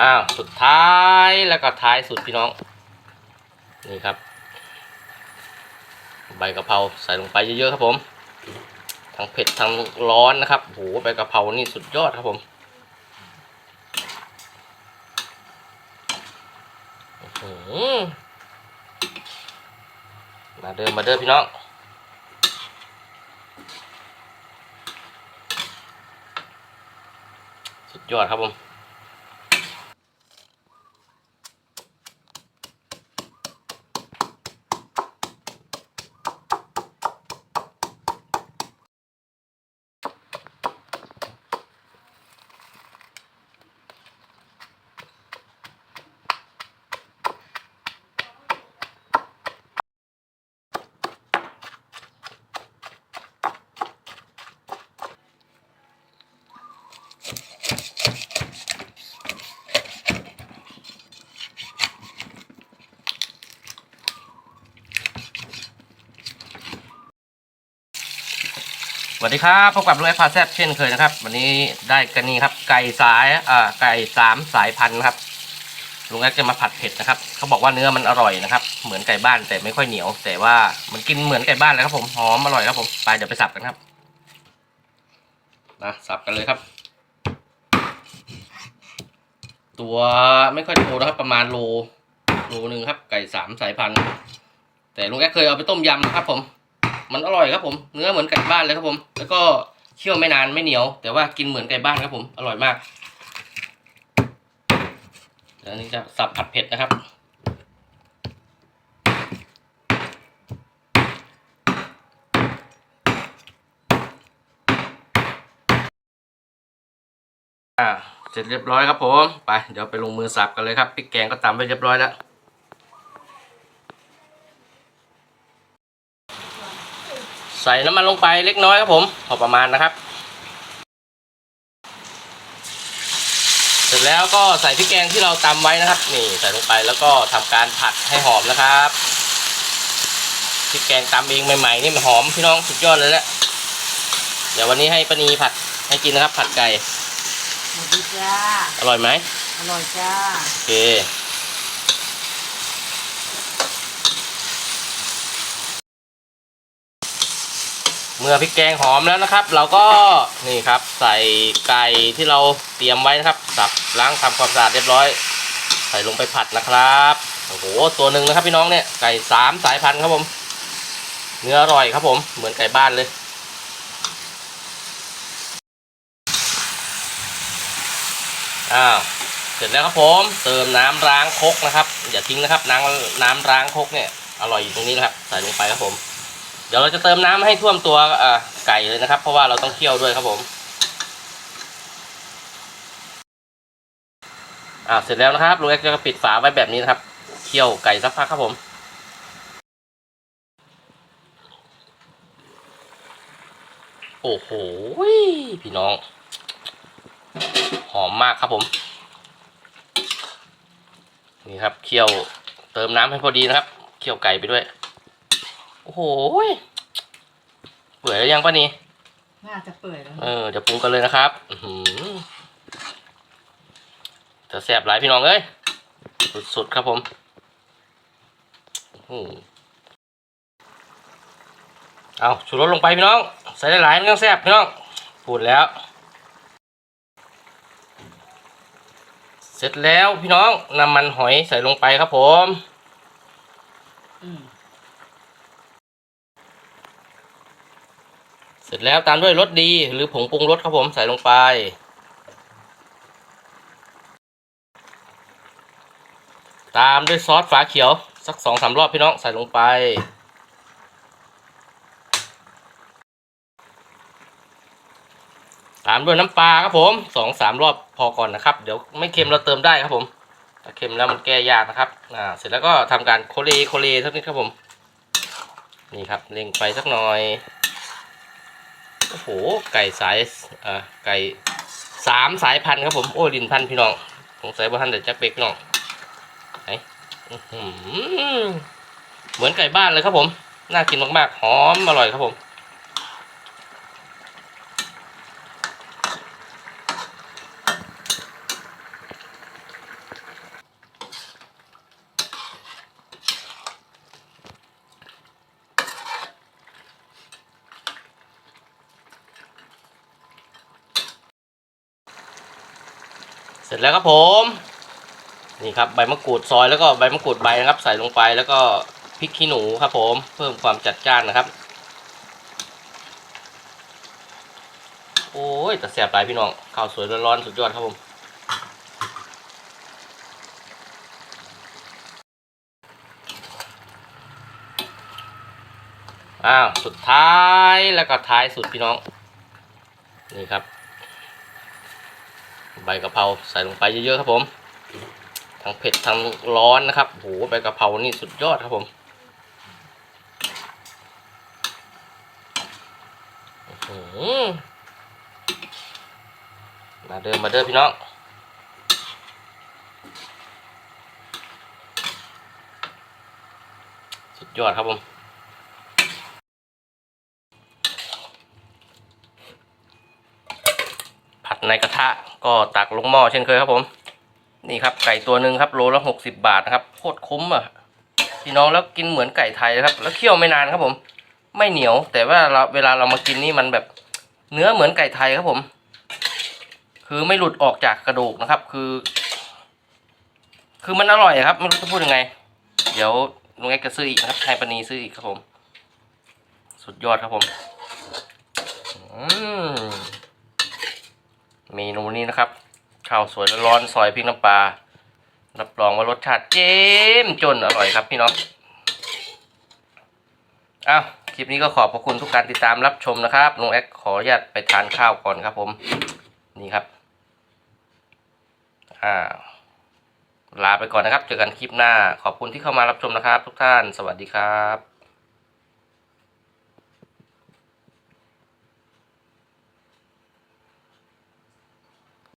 อ้าวสุดท้ายแล้วก็ท้ายสุดพี่น้อง นี่ครับ ใบกะเพราใส่ลงไปเยอะๆครับผม ทั้งเผ็ดทั้งร้อนนะครับโหใบกะเพรานี่สุดยอดครับผมมาเดิมมาเดิมพี่น้องสุดยอดครับผม สวัสดีครับพบกับลุงไอพาแซบเช่นเคยนะครับ วันนี้ได้กันนี่ครับ ไก่สายอ่าไก่สามสายพันธุ์ครับลุงแอ๊จะมาผัดเผ็ดนะครับเขาบอกว่าเนื้อมันอร่อยนะครับ เหมือนไก่บ้านแต่ไม่ค่อยเหนียว แต่ว่ามันกินเหมือนไก่บ้านเลยครับผมหอมอร่อยครับผมไปเดี๋ยวไปสับกันครับนะสับกันเลยครับ ตัวไม่ค่อยโตนะครับ ประมาณโลโลหนึ่งครับ ไก่สามสายพันธุ์แต่ลุงแอ๊เคยเอาไปต้มยำนะครับผม มันอร่อยครับผม เนื้อเหมือนไก่บ้านเลยครับผม แล้วก็เคี่ยวไม่นานไม่เหนียว แต่ว่ากินเหมือนไก่บ้านครับผม อร่อยมากเดี๋ยวอันนี้จะสับผัดเผ็ดนะครับ อ่า เสร็จเรียบร้อยครับผม ไป เดี๋ยวไปลงมือสับกันเลยครับพริกแกงก็ตำไว้เรียบร้อยแล้ว ใส่น้ำมันลงไปเล็กน้อยครับผมพอประมาณนะครับ เสร็จแล้วก็ใส่พริกแกงที่เราตำไว้นะครับ นี่ใส่ลงไปแล้วก็ทำการผัดให้หอมนะครับพริกแกงตำเองใหม่ๆนี่มันหอมพี่น้องสุดยอดเลยแหละเดี๋ยววันนี้ให้ปานีผัดให้กินนะครับ ผัดไก่สวัสดีจ้าอร่อยไหมอร่อยจ้าโอเค มื่อพริกแกงหอมแล้วนะครับ เราก็นี่ครับใส่ไก่ที่เราเตรียมไว้นะครับ สับล้างทำความสะอาดเรียบร้อย ใส่ลงไปผัดนะครับโอ้โหตัวหนึ่งนะครับพี่น้องเนี่ยไก่สามสายพันธุ์ครับผม เนื้ออร่อยครับผมเหมือนไก่บ้านเลยอ้าวเสร็จแล้วครับผมเติมน้ำล้างคกนะครับ อย่าทิ้งนะครับ น้ำน้ำล้างคกเนี่ยอร่อยอยู่ตรงนี้นะครับ ใส่ลงไปครับผม เดี๋ยวเราจะเติมน้ำให้ท่วมตัวไก่เลยนะครับ เพราะว่าเราต้องเคี่ยวด้วยครับผมอ่าเสร็จแล้วนะครับลุงเอ็กจะปิดฝาไว้แบบนี้นะครับเคี่ยวไก่สักพักครับผมโอ้โหพี่น้อง หอมมากครับผม นี่ครับเคี่ยวเติมน้ำให้พอดีนะครับ เคี่ยวไก่ไปด้วย โอ้โหเปื่อยแล้วยังปะนี่น่าจะเปื่อยแล้วเออเดี๋ยวปรุงกันเลยนะครับอือหือจะแซ่บหลายพี่น้องเอ้ยสุดๆครับผมอืมเอาชูรสลงไปพี่น้อง ใส่หลายๆมันก็แซ่บพี่น้องพูดแล้ว เสร็จแล้วพี่น้องน้ำมันหอยใส่ลงไปครับผม อืม เส ร็จแล้วตามด้วยรสดีหรือผงปรุงรสครับผมใส่ลงไป ตามด้วยซอสฝาเขียว สักสองสามรอบพี่น้องใส่ลงไป ตามด้วยน้ำปลาครับผมสองสามรอบพอก่อนนะครับ เดี๋ยวไม่เค็มเราเติมได้ครับผมถ้าเค็มแล้วมันแก้ยากนะครับอ่าเสร็จแล้วก็ทำการโคเลโคเลสักนิดครับผม นี่ครับเล็งไฟสักหน่อย โอ้โห ไก่สายอ่าไก่สามสายพันธุ์ครับผม โอ้ดินพันธุ์พี่น้องสงสัยว่าท่านเดี๋ยวจะเบกพี่น้องไหนอื้อหือเหมือนไก่บ้านเลยครับผม น่ากินมากๆ หอมอร่อยครับผม เสร็จแล้วครับผม นี่ครับใบมะกรูดซอยแล้วก็ใบมะกรูดใบนะครับ ใส่ลงไปแล้วก็พริกขี้หนูครับผมเพิ่มความจัดจ้านนะครับ โอ้ยแต่แสบหลายพี่น้องข้าวสวยร้อนๆสุดยอดครับผมอ้าวสุดท้ายแล้วก็ท้ายสุดพี่น้อง นี่ครับ ใบกะเพราใส่ลงไปเยอะๆครับผมทั้งเผ็ดทั้งร้อนนะครับโหใบกะเพรานี่สุดยอดครับผมอื้อหือมาเดิมมาเดิมพี่น้องสุดยอดครับผมผัดในกระทะ ก็ตักลงหม้อเช่นเคยครับผม นี่ครับไก่ตัวหนึ่งครับโลละหกสิบาทนะครับโคตรคุ้มอะพี่น้องแล้วกินเหมือนไก่ไทยนะครับ แล้วเคี่ยวไม่นานครับผม ไม่เหนียว แต่ว่าเราเวลาเรามากินนี่มันแบบเนื้อเหมือนไก่ไทยครับผม คือไม่หลุดออกจากกระดูกนะครับ คือ คือมันอร่อยครับไม่รู้จะพูดยังไง เดี๋ยวลุงเอ็กจะซื้ออีกนะครับไทยปณีซื้ออีกครับผม สุดยอดครับผม อืม เมนูนี้นะครับข้าวสวยร้อนซอยพริกน้ำปลารับรองว่ารสชาติเจ้มจนอร่อยครับพี่น้องอ้าวคลิปนี้ก็ขอบพระคุณทุกการติดตามรับชมนะครับลุงแอคขออนุญาตไปทานข้าวก่อนครับผม นี่ครับอ่าลาไปก่อนนะครับ เจอกันคลิปหน้า ขอบคุณที่เข้ามารับชมนะครับ ทุกท่าน สวัสดีครับ